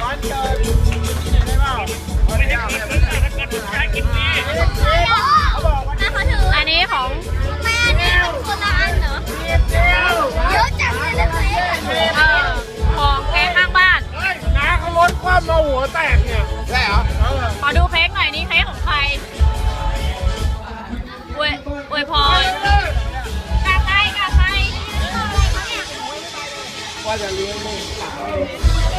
One time. ก็หัวแตกเนี่ยใช่เหรอขอดูเพ้งหน่อยนี่เพ้งของใครอวยอวยพรกลับไปกลับไปว่าจะเลี้ยงลูกสาว